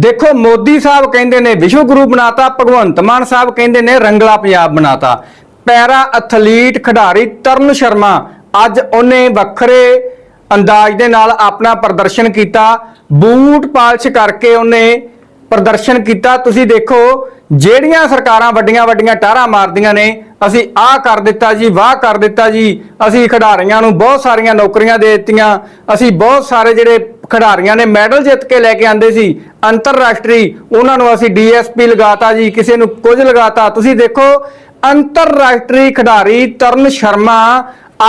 ਦੇਖੋ, ਮੋਦੀ ਸਾਹਿਬ ਕਹਿੰਦੇ ਨੇ ਵਿਸ਼ਵ ਗੁਰੂ ਬਣਾਤਾ, ਭਗਵੰਤ ਮਾਨ ਸਾਹਿਬ ਕਹਿੰਦੇ ਨੇ ਰੰਗਲਾ ਪੰਜਾਬ ਬਣਾਤਾ। ਪੈਰਾ ਐਥਲੀਟ ਖਿਡਾਰੀ ਤਰਨ ਸ਼ਰਮਾ ਅੱਜ ਉਹਨੇ ਵੱਖਰੇ ਅੰਦਾਜ਼ ਦੇ ਨਾਲ ਆਪਣਾ ਪ੍ਰਦਰਸ਼ਨ ਕੀਤਾ। ਬੂਟ ਪਾਲਿਸ਼ ਕਰਕੇ ਉਹਨੇ ਪ੍ਰਦਰਸ਼ਨ ਕੀਤਾ। ਤੁਸੀਂ ਦੇਖੋ ਜਿਹੜੀਆਂ ਸਰਕਾਰਾਂ ਵੱਡੀਆਂ ਵੱਡੀਆਂ ਟਾਰਾਂ ਮਾਰਦੀਆਂ ਨੇ, ਅਸੀਂ ਆਹ ਕਰ ਦਿੱਤਾ ਜੀ, ਵਾਹ ਕਰ ਦਿੱਤਾ ਜੀ। ਅਸੀਂ ਖਿਡਾਰੀਆਂ ਨੂੰ ਬਹੁਤ ਸਾਰੀਆਂ ਨੌਕਰੀਆਂ ਦੇ ਦਿੱਤੀਆਂ। ਅਸੀਂ ਬਹੁਤ ਸਾਰੇ ਜਿਹੜੇ ਖਿਡਾਰੀਆਂ ਨੇ ਮੈਡਲ ਜਿੱਤ ਕੇ ਲੈ ਕੇ ਆਂਦੇ ਸੀ, ਅੰਤਰਰਾਸ਼ਟਰੀ, ਉਹਨਾਂ ਨੂੰ ਅਸੀਂ ਡੀਐਸਪੀ ਲਗਾਤਾ ਜੀ, ਕਿਸੇ ਨੂੰ ਕੁਝ ਲਗਾਤਾ। ਤੁਸੀਂ ਦੇਖੋ, ਅੰਤਰਰਾਸ਼ਟਰੀ ਖਿਡਾਰੀ ਤਰਨ ਸ਼ਰਮਾ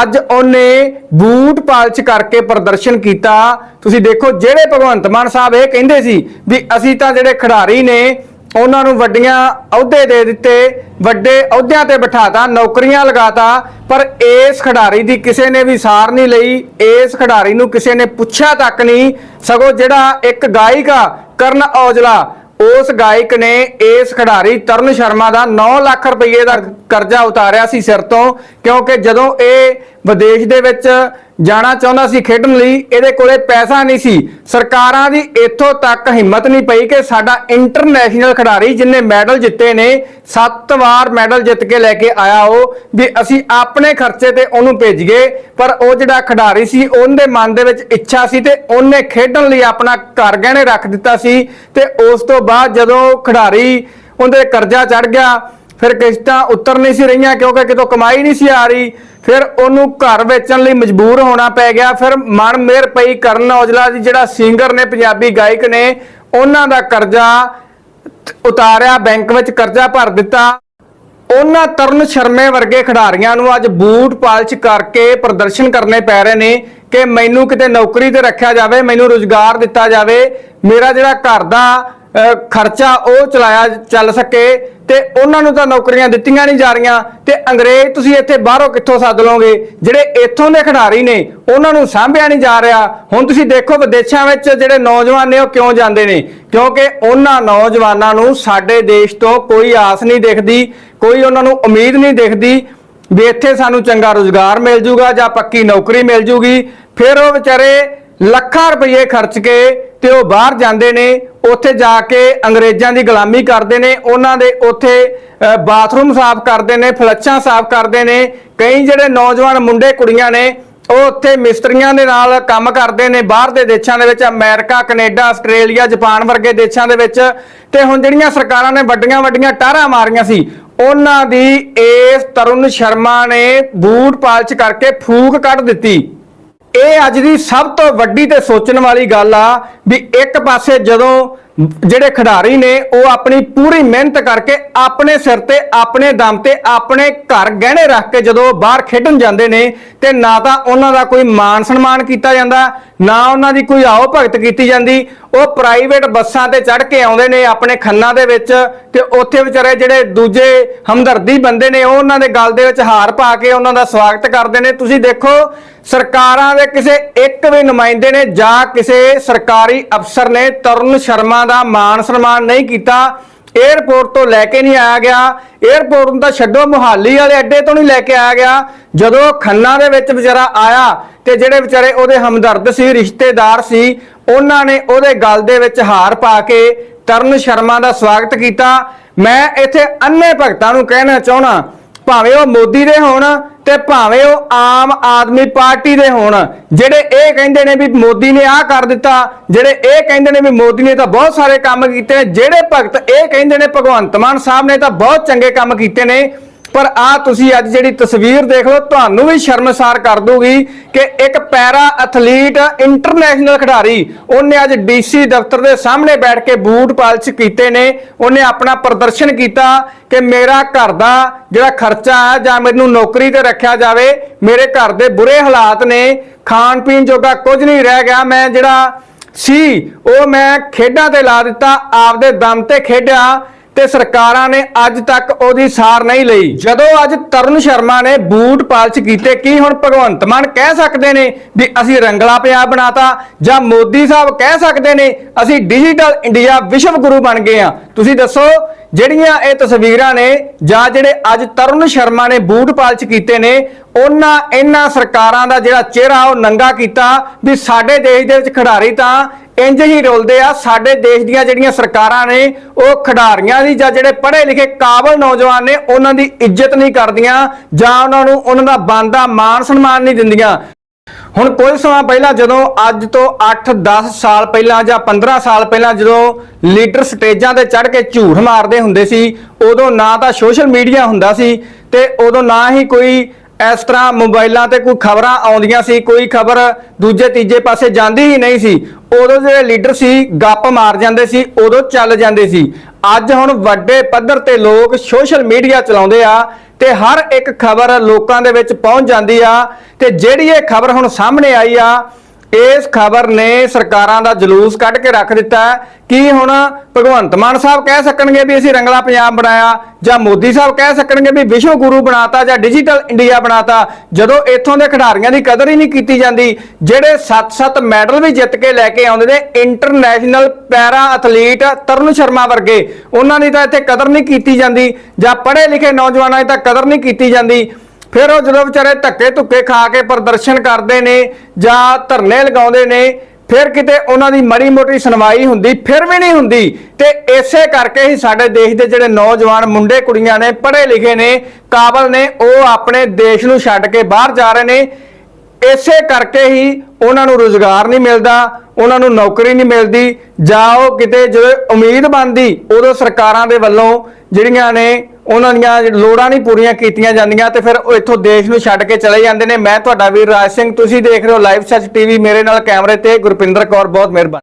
ਅੱਜ ਉਹਨੇ ਬੂਟ ਪਾਲਚ ਕਰਕੇ ਪ੍ਰਦਰਸ਼ਨ ਕੀਤਾ। ਤੁਸੀਂ ਦੇਖੋ, ਜਿਹੜੇ ਭਗਵੰਤ ਮਾਨ ਸਾਹਿਬ ਇਹ ਕਹਿੰਦੇ ਸੀ ਵੀ ਅਸੀਂ ਤਾਂ ਜਿਹੜੇ ਖਿਡਾਰੀ ਨੇ ਉਹਨਾਂ ਨੂੰ ਵੱਡੀਆਂ ਅਹੁਦੇ ਦੇ ਦਿੱਤੇ, ਵੱਡੇ ਅਹੁਦਿਆਂ ਤੇ ਬਿਠਾਤਾ, ਨੌਕਰੀਆਂ ਲਗਾਤਾ, ਪਰ ਇਸ ਖਿਡਾਰੀ ਦੀ ਕਿਸੇ ਨੇ ਵੀ ਸਾਰ ਨਹੀਂ ਲਈ, ਇਸ ਖਿਡਾਰੀ ਨੂੰ ਕਿਸੇ ਨੇ ਪੁੱਛਿਆ ਤੱਕ ਨਹੀਂ। ਸਗੋਂ ਜਿਹੜਾ ਇੱਕ ਗਾਇਕ ਆ, ਕਰਨ ਔਜਲਾ, ਉਸ ਗਾਇਕ ਨੇ ਇਸ ਖਿਡਾਰੀ ਤਰਨ ਸ਼ਰਮਾ ਦਾ 9 ਲੱਖ ਰੁਪਏ ਦਾ ਕਰਜ਼ਾ ਉਤਾਰਿਆ ਸੀ ਸਿਰ ਤੋਂ, ਕਿਉਂਕਿ ਜਦੋਂ ਇਹ ਵਿਦੇਸ਼ ਦੇ ਵਿੱਚ ਜਾਣਾ ਚਾਹੁੰਦਾ ਸੀ ਖੇਡਣ ਲਈ, ਇਹਦੇ ਕੋਲੇ ਪੈਸਾ ਨਹੀਂ ਸੀ। ਸਰਕਾਰਾਂ ਦੀ ਇੱਥੋਂ ਤੱਕ ਹਿੰਮਤ ਨਹੀਂ ਪਈ ਕਿ ਸਾਡਾ ਇੰਟਰਨੈਸ਼ਨਲ ਖਿਡਾਰੀ ਜਿਨੇ ਮੈਡਲ ਜਿੱਤੇ ਨੇ 7 ਵਾਰ ਮੈਡਲ ਜਿੱਤ ਕੇ ਲੈ ਕੇ ਆਇਆ ਉਹ, ਵੀ ਅਸੀਂ ਆਪਣੇ ਖਰਚੇ ਤੇ ਉਹਨੂੰ ਭੇਜੀਏ ਪਰ ਉਹ ਜਿਹੜਾ ਖਿਡਾਰੀ ਸੀ, ਉਹਦੇ ਮਨ ਦੇ ਵਿੱਚ ਇੱਛਾ ਸੀ ਤੇ ਉਹਨੇ ਖੇਡਣ ਲਈ ਆਪਣਾ ਘਰ ਗਹਿਣੇ ਰੱਖ ਦਿੱਤਾ ਸੀ ਤੇ ਉਸ ਤੋਂ ਬਾਅਦ ਜਦੋਂ ਖਿਡਾਰੀ ਉਹਦੇ ਕਰਜ਼ਾ ਚੜ ਗਿਆ ਫਿਰ ਕਿਸ਼ਤਾਂ ਉਤਰ ਨਹੀਂ ਸੀ ਰਹੀਆਂ ਕਿਉਂਕਿ ਕਿਤੋਂ ਕਮਾਈ ਨਹੀਂ ਸੀ ਆ ਰਹੀ। ਫਿਰ ਉਹਨੂੰ ਘਰ ਵੇਚਣ ਲਈ ਮਜਬੂਰ ਹੋਣਾ ਪੈ ਗਿਆ। ਫਿਰ ਮਨ ਮੇਰ ਪਈ ਕਰਨ ਔਜਲਾ ਦੀ ਜਿਹੜਾ ਸਿੰਗਰ ਨੇ, ਪੰਜਾਬੀ ਗਾਇਕ ਨੇ, ਉਹਨਾਂ ਦਾ ਕਰਜ਼ਾ ਉਤਾਰਿਆ, ਬੈਂਕ ਵਿੱਚ ਕਰਜ਼ਾ ਭਰ ਦਿੱਤਾ। ਉਹਨਾਂ ਤਰਨ ਸ਼ਰਮੇ ਵਰਗੇ ਖਿਡਾਰੀਆਂ ਨੂੰ ਅੱਜ ਬੂਟ ਪਾਲਿਸ਼ ਕਰਕੇ ਪ੍ਰਦਰਸ਼ਨ ਕਰਨੇ ਪੈ ਰਹੇ ਨੇ ਕਿ ਮੈਨੂੰ ਕਿਤੇ ਨੌਕਰੀ ਤੇ ਰੱਖਿਆ ਜਾਵੇ, ਮੈਨੂੰ ਰੋਜ਼ਗਾਰ ਦਿੱਤਾ ਜਾਵੇ। ਮੇਰਾ ਜਿਹੜਾ ਘਰ ਦਾ ਖਰਚਾ ਉਹ ਚਲਾਇਆ ਚੱਲ ਸਕੇ ਤੇ ਉਹਨਾਂ ਨੂੰ ਤਾਂ ਨੌਕਰੀਆਂ ਦਿੱਤੀਆਂ ਨਹੀਂ ਜਾ ਰਹੀਆਂ। ਤੇ ਅੰਗਰੇਜ਼ ਤੁਸੀਂ ਇੱਥੇ ਬਾਹਰੋਂ ਕਿੱਥੋਂ ਸੱਦ ਲਓਗੇ? ਜਿਹੜੇ ਇੱਥੋਂ ਦੇ ਖਿਡਾਰੀ ਨੇ, ਉਹਨਾਂ ਨੂੰ ਸਾਂਭਿਆ ਨਹੀਂ ਜਾ ਰਿਹਾ। ਹੁਣ ਤੁਸੀਂ ਦੇਖੋ ਵਿਦੇਸ਼ਾਂ ਵਿੱਚ ਜਿਹੜੇ ਨੌਜਵਾਨ ਨੇ, ਉਹ ਕਿਉਂ ਜਾਂਦੇ ਨੇ? ਕਿਉਂਕਿ ਉਹਨਾਂ ਨੌਜਵਾਨਾਂ ਨੂੰ ਸਾਡੇ ਦੇਸ਼ ਤੋਂ ਕੋਈ ਆਸ ਨਹੀਂ ਦਿਖਦੀ, ਕੋਈ ਉਹਨਾਂ ਨੂੰ ਉਮੀਦ ਨਹੀਂ ਦਿਖਦੀ ਵੀ ਇੱਥੇ ਸਾਨੂੰ ਚੰਗਾ ਰੋਜ਼ਗਾਰ ਮਿਲ ਜੂਗਾ ਜਾਂ ਪੱਕੀ ਨੌਕਰੀ ਮਿਲ ਜੂਗੀ। ਫਿਰ ਉਹ ਵਿਚਾਰੇ ਲੱਖਾਂ ਰੁਪਏ ਖਰਚ ਕੇ ਤੇ ਉਹ ਬਾਹਰ ਜਾਂਦੇ ਨੇ, ਉੱਥੇ ਜਾ ਕੇ ਅੰਗਰੇਜ਼ਾਂ ਦੀ ਗੁਲਾਮੀ ਕਰਦੇ ਨੇ, ਉਹਨਾਂ ਦੇ ਉੱਥੇ ਬਾਥਰੂਮ ਸਾਫ਼ ਕਰਦੇ ਨੇ, ਫਲੱਛਾਂ ਸਾਫ਼ ਕਰਦੇ ਨੇ, ਕਈ ਜਿਹੜੇ ਨੌਜਵਾਨ ਮੁੰਡੇ ਕੁੜੀਆਂ ਨੇ, ਉਹ ਉੱਥੇ ਮਿਸਤਰੀਆਂ ਦੇ ਨਾਲ ਕੰਮ ਕਰਦੇ ਨੇ, ਬਾਹਰ ਦੇ ਦੇਸ਼ਾਂ ਦੇ ਵਿੱਚ, ਅਮਰੀਕਾ, ਕੈਨੇਡਾ, ਆਸਟ੍ਰੇਲੀਆ, ਜਾਪਾਨ ਵਰਗੇ ਦੇਸ਼ਾਂ ਦੇ ਵਿੱਚ, ਤੇ ਹੁਣ ਜਿਹੜੀਆਂ ਸਰਕਾਰਾਂ ਨੇ ਵੱਡੀਆਂ ਵੱਡੀਆਂ ਟਾਰਾਂ ਮਾਰੀਆਂ ਸੀ, ਉਹਨਾਂ ਦੀ ਇਸ ਤਰੁਣ ਸ਼ਰਮਾ ਨੇ ਬੂਟ ਪਾਲਚ ਕਰਕੇ ਫੂਕ ਕੱਢ ਦਿੱਤੀ। ਇਹ ਅੱਜ ਦੀ ਸਭ ਤੋਂ ਵੱਡੀ ਤੇ ਸੋਚਣ ਵਾਲੀ ਗੱਲ ਆ ਵੀ ਇੱਕ ਪਾਸੇ ਜਦੋਂ ਜਿਹੜੇ ਖਿਡਾਰੀ ਨੇ ਉਹ ਆਪਣੀ ਪੂਰੀ ਮਿਹਨਤ ਕਰਕੇ ਆਪਣੇ ਸਿਰ ਤੇ, ਆਪਣੇ ਦਮ ਤੇ, ਆਪਣੇ ਘਰ ਗਹਿਣੇ ਰੱਖ ਕੇ ਜਦੋਂ ਬਾਹਰ ਖੇਡਣ ਜਾਂਦੇ ਨੇ ਤੇ ਨਾ ਤਾਂ ਉਹਨਾਂ ਦਾ ਕੋਈ ਮਾਨ ਸਨਮਾਨ ਕੀਤਾ ਜਾਂਦਾ, ਨਾ ਉਹਨਾਂ ਦੀ ਕੋਈ ਆਓ ਭਗਤ ਕੀਤੀ ਜਾਂਦੀ। ਉਹ ਪ੍ਰਾਈਵੇਟ ਬੱਸਾਂ ਤੇ ਚੜ੍ਹ ਕੇ ਆਉਂਦੇ ਨੇ ਆਪਣੇ ਖੰਨਾ ਦੇ ਵਿੱਚ ਤੇ ਉੱਥੇ ਵਿਚਾਰੇ ਜਿਹੜੇ ਦੂਜੇ ਹਮਦਰਦੀ ਬੰਦੇ ਨੇ ਉਹ ਉਹਨਾਂ ਦੇ ਗਲ ਦੇ ਵਿੱਚ ਹਾਰ ਪਾ ਕੇ ਉਹਨਾਂ ਦਾ ਸਵਾਗਤ ਕਰਦੇ ਨੇ। ਤੁਸੀਂ ਦੇਖੋ, ਸਰਕਾਰਾਂ ਦੇ ਕਿਸੇ ਇੱਕ ਵੀ ਨੁਮਾਇੰਦੇ ਨੇ ਜਾਂ ਕਿਸੇ ਸਰਕਾਰੀ ਅਫਸਰ ਨੇ ਤਰਨ ਸ਼ਰਮਾ ਦਾ ਮਾਨ ਸਨਮਾਨ ਨਹੀਂ ਕੀਤਾ। 에ਅਰਪੋਰਟ ਤੋਂ ਲੈ ਕੇ ਨਹੀਂ ਆਇਆ ਗਿਆ। 에ਅਰਪੋਰਟ ਨੂੰ ਤਾਂ ਛੱਡੋ, ਮੁਹਾਲੀ ਵਾਲੇ ਅੱਡੇ ਤੋਂ ਨਹੀਂ ਲੈ ਕੇ ਆਇਆ ਗਿਆ। ਜਦੋਂ ਖੰਨਾ ਦੇ ਵਿੱਚ ਵਿਚਾਰਾ ਆਇਆ ਤੇ ਜਿਹੜੇ ਵਿਚਾਰੇ ਉਹਦੇ ਹਮਦਰਦ ਸੀ, ਰਿਸ਼ਤੇਦਾਰ ਸੀ, ਉਹਨਾਂ ਨੇ ਉਹਦੇ ਗਲ ਦੇ ਵਿੱਚ ਹਾਰ ਪਾ ਕੇ ਤਰਨ ਸ਼ਰਮਾ ਦਾ ਸਵਾਗਤ ਕੀਤਾ। ਮੈਂ ਇੱਥੇ ਅੰਨੇ ਭਗਤਾਂ ਨੂੰ ਕਹਿਣਾ ਚਾਹਣਾ ਭਾਵੇਂ ਉਹ ਮੋਦੀ ਦੇ ਹੋਣ ਤੇ ਭਾਵੇਂ ਉਹ ਆਮ ਆਦਮੀ ਪਾਰਟੀ ਦੇ ਹੋਣ, ਜਿਹੜੇ ਇਹ ਕਹਿੰਦੇ ਨੇ ਵੀ ਮੋਦੀ ਨੇ ਆਹ ਕਰ ਦਿੱਤਾ, ਜਿਹੜੇ ਇਹ ਕਹਿੰਦੇ ਨੇ ਵੀ ਮੋਦੀ ਨੇ ਤਾਂ ਬਹੁਤ ਸਾਰੇ ਕੰਮ ਕੀਤੇ ਨੇ, ਜਿਹੜੇ ਭਗਤ ਇਹ ਕਹਿੰਦੇ ਨੇ ਭਗਵੰਤ ਮਾਨ ਸਾਹਿਬ ਨੇ ਤਾਂ ਬਹੁਤ ਚੰਗੇ ਕੰਮ ਕੀਤੇ ਨੇ ਪਰ ਆ ਤੁਸੀਂ ਅੱਜ ਜਿਹੜੀ ਤਸਵੀਰ ਦੇਖ ਲਓ, ਤੁਹਾਨੂੰ ਵੀ ਸ਼ਰਮਸਾਰ ਕਰ ਦੂਗੀ ਕਿ ਇੱਕ ਪੈਰਾ ਐਥਲੀਟ ਇੰਟਰਨੈਸ਼ਨਲ ਖਿਡਾਰੀ, ਉਹਨੇ ਅੱਜ ਡੀਸੀ ਦਫ਼ਤਰ ਦੇ ਸਾਹਮਣੇ ਬੈਠ ਕੇ ਬੂਟ ਪਾਲਿਸ਼ ਕੀਤੇ ਨੇ। ਉਹਨੇ ਆਪਣਾ ਪ੍ਰਦਰਸ਼ਨ ਕੀਤਾ ਕਿ ਮੇਰਾ ਘਰ ਦਾ ਜਿਹੜਾ ਖਰਚਾ ਹੈ ਜਾਂ ਮੈਨੂੰ ਨੌਕਰੀ ਤੇ ਰੱਖਿਆ ਜਾਵੇ, ਮੇਰੇ ਘਰ ਦੇ ਬੁਰੇ ਹਾਲਾਤ ਨੇ, ਖਾਣ ਪੀਣ ਜੋਗਾ ਕੁਝ ਨਹੀਂ ਰਹਿ ਗਿਆ। ਮੈਂ ਜਿਹੜਾ ਸੀ, ਉਹ ਮੈਂ ਖੇਡਾਂ ਤੇ ਲਾ ਦਿੱਤਾ, ਆਪਦੇ ਦਮ ਤੇ ਖੇਡਿਆ। ਤੇ ਸਰਕਾਰਾਂ ਨੇ ਅੱਜ ਤੱਕ ਉਹਦੀ ਸਾਰ ਨਹੀਂ ਲਈ। ਜਦੋਂ ਅੱਜ ਤਰਨ ਸ਼ਰਮਾ ਨੇ ਬੂਟ ਪਾਲਚ ਕੀਤੇ, ਕੀ ਹੁਣ ਭਗਵੰਤ ਮਾਨ ਕਹਿ ਸਕਦੇ ਨੇ ਵੀ ਅਸੀਂ ਰੰਗਲਾ ਪੰਜਾਬ ਬਣਾਤਾ ਜਾਂ ਮੋਦੀ ਸਾਹਿਬ ਕਹਿ ਸਕਦੇ ਨੇ, ਅਸੀਂ ਡਿਜੀਟਲ ਇੰਡੀਆ ਵਿਸ਼ਵ ਗੁਰੂ ਬਣ ਗਏ ਆ ਤੁਸੀਂ ਦੱਸੋ ਜਿਹੜੀਆਂ ਇਹ ਤਸਵੀਰਾਂ ਨੇ ਜਾਂ ਜਿਹੜੇ ਅੱਜ ਤਰੁਣ ਸ਼ਰਮਾ ਨੇ ਬੂਟ ਪਾਲਚ ਕੀਤੇ ਨੇ, ਉਹਨਾਂ ਇਹਨਾਂ ਸਰਕਾਰਾਂ ਦਾ ਜਿਹੜਾ ਚਿਹਰਾ ਉਹ ਨੰਗਾ ਕੀਤਾ ਵੀ ਸਾਡੇ ਦੇਸ਼ ਦੇ ਵਿੱਚ ਖਿਡਾਰੀ ਤਾਂ ਇੰਜ ਹੀ ਰੁਲਦੇ ਆ, ਸਾਡੇ ਦੇਸ਼ ਦੀਆਂ ਜਿਹੜੀਆਂ ਸਰਕਾਰਾਂ ਨੇ ਉਹ ਖਿਡਾਰੀਆਂ ਦੀ ਜਾਂ ਜਿਹੜੇ ਪੜ੍ਹੇ ਲਿਖੇ ਕਾਬਲ ਨੌਜਵਾਨ ਨੇ, ਉਹਨਾਂ ਦੀ ਇੱਜ਼ਤ ਨਹੀਂ ਕਰਦੀਆਂ ਜਾਂ ਉਹਨਾਂ ਨੂੰ ਉਹਨਾਂ ਦਾ ਬਣਦਾ ਮਾਣ ਸਨਮਾਨ ਨਹੀਂ ਦਿੰਦੀਆਂ। ਹੁਣ ਕੁਝ ਸਮਾਂ ਪਹਿਲਾਂ ਜਦੋਂ ਅੱਜ ਤੋਂ 8-10 ਸਾਲ ਪਹਿਲਾਂ ਜਾਂ 15 ਸਾਲ ਪਹਿਲਾਂ ਜਦੋਂ ਲੀਡਰ ਸਟੇਜਾਂ ਤੇ ਚੜ੍ਹ ਕੇ ਝੂਠ ਮਾਰਦੇ ਹੁੰਦੇ ਸੀ, ਉਦੋਂ ਨਾ ਤਾਂ ਸੋਸ਼ਲ ਮੀਡੀਆ ਹੁੰਦਾ ਸੀ ਤੇ ਉਦੋਂ ਨਾ ਹੀ ਕੋਈ ਇਸ ਤਰ੍ਹਾਂ ਮੋਬਾਈਲਾਂ ਤੇ ਕੋਈ ਖਬਰਾਂ ਆਉਂਦੀਆਂ ਸੀ, ਕੋਈ ਖਬਰ ਦੂਜੇ, ਤੀਜੇ ਪਾਸੇ ਜਾਂਦੀ ਹੀ ਨਹੀਂ ਸੀ। ਉਦੋਂ ਜਿਹੜੇ ਲੀਡਰ ਸੀ, ਗੱਪ ਮਾਰ ਜਾਂਦੇ ਸੀ, ਉਦੋਂ ਚੱਲ ਜਾਂਦੇ ਸੀ। ਅੱਜ ਹੁਣ ਵੱਡੇ ਪੱਧਰ ਤੇ ਲੋਕ ਸੋਸ਼ਲ ਮੀਡੀਆ ਚਲਾਉਂਦੇ ਆ ਤੇ ਹਰ ਇੱਕ ਖਬਰ ਲੋਕਾਂ ਦੇ ਵਿੱਚ ਪਹੁੰਚ ਜਾਂਦੀ ਆ ਤੇ ਜਿਹੜੀ ਇਹ ਖਬਰ ਹੁਣ ਸਾਹਮਣੇ ਆਈ ਆ ਇਸ ਖਬਰ ਨੇ ਸਰਕਾਰਾਂ ਦਾ ਜਲੂਸ ਕੱਢ ਕੇ ਰੱਖ ਦਿੱਤਾ ਕਿ ਹੁਣ ਭਗਵੰਤ ਮਾਨ ਸਾਹਿਬ ਕਹਿ ਸਕਣਗੇ ਵੀ ਅਸੀਂ ਰੰਗਲਾ ਪੰਜਾਬ ਬਣਾਇਆ ਜਾਂ ਮੋਦੀ ਸਾਹਿਬ ਕਹਿ ਸਕਣਗੇ ਵੀ ਵਿਸ਼ਵ ਗੁਰੂ ਬਣਾਤਾ ਜਾਂ ਡਿਜੀਟਲ ਇੰਡੀਆ ਬਣਾਤਾ, ਜਦੋਂ ਇੱਥੋਂ ਦੇ ਖਿਡਾਰੀਆਂ ਦੀ ਕਦਰ ਹੀ ਨਹੀਂ ਕੀਤੀ ਜਾਂਦੀ, ਜਿਹੜੇ 7-7 ਮੈਡਲ ਵੀ ਜਿੱਤ ਕੇ ਲੈ ਕੇ ਆਉਂਦੇ ਨੇ international para athlete Tarun Sharma ਵਰਗੇ, ਉਹਨਾਂ ਦੀ ਤਾਂ ਇੱਥੇ ਕਦਰ ਨਹੀਂ ਕੀਤੀ ਜਾਂਦੀ ਜਾਂ ਪੜ੍ਹੇ ਲਿਖੇ ਨੌਜਵਾਨਾਂ ਦੀ ਤਾਂ ਕਦਰ ਨਹੀਂ ਕੀਤੀ ਜਾਂਦੀ। ਫਿਰ ਉਹ ਜਦੋਂ ਵਿਚਾਰੇ ਧੱਕੇ ਧੁੱਕੇ ਖਾ ਕੇ ਪ੍ਰਦਰਸ਼ਨ ਕਰਦੇ ਨੇ ਜਾਂ ਧਰਨੇ ਲਗਾਉਂਦੇ ਨੇ, ਫਿਰ ਕਿਤੇ ਉਹਨਾਂ ਦੀ ਮੜੀ ਮੋਟੀ ਸੁਣਵਾਈ ਹੁੰਦੀ, ਫਿਰ ਵੀ ਨਹੀਂ ਹੁੰਦੀ। ਤੇ ਇਸੇ ਕਰਕੇ ਹੀ ਸਾਡੇ ਦੇਸ਼ ਦੇ ਜਿਹੜੇ ਨੌਜਵਾਨ ਮੁੰਡੇ ਕੁੜੀਆਂ ਨੇ, ਪੜ੍ਹੇ ਲਿਖੇ ਨੇ, ਕਾਬਲ ਨੇ, ਉਹ ਆਪਣੇ ਦੇਸ਼ ਨੂੰ ਛੱਡ ਕੇ ਬਾਹਰ ਜਾ ਰਹੇ ਨੇ। ਇਸੇ ਕਰਕੇ ਹੀ ਉਹਨਾਂ ਨੂੰ ਰੋਜ਼ਗਾਰ ਨਹੀਂ ਮਿਲਦਾ ਉਹਨਾਂ ਨੂੰ ਨੌਕਰੀ ਨਹੀਂ ਮਿਲਦੀ ਜਾਂ ਉਹ ਕਿਤੇ ਜਦੋਂ ਉਮੀਦ ਬਣਦੀ, ਉਦੋਂ ਸਰਕਾਰਾਂ ਦੇ ਵੱਲੋਂ ਜਿਹੜੀਆਂ ਨੇ ਉਹਨਾਂ ਦੀਆਂ ਲੋੜਾਂ ਨਹੀਂ ਪੂਰੀਆਂ ਕੀਤੀਆਂ ਜਾਂਦੀਆਂ ਤੇ ਫਿਰ ਉਹ ਇੱਥੋਂ ਦੇਸ਼ ਨੂੰ ਛੱਡ ਕੇ ਚਲੇ ਜਾਂਦੇ ਨੇ। ਮੈਂ ਤੁਹਾਡਾ ਵੀਰ ਰਾਜ ਸਿੰਘ, ਤੁਸੀਂ ਦੇਖ ਰਹੇ ਹੋ ਲਾਈਵ ਸੱਚ ਟੀਵੀ ਮੇਰੇ ਨਾਲ ਕੈਮਰੇ ਤੇ ਗੁਰਪਿੰਦਰ ਕੌਰ, ਬਹੁਤ ਮਿਹਰਬਾਨੀ।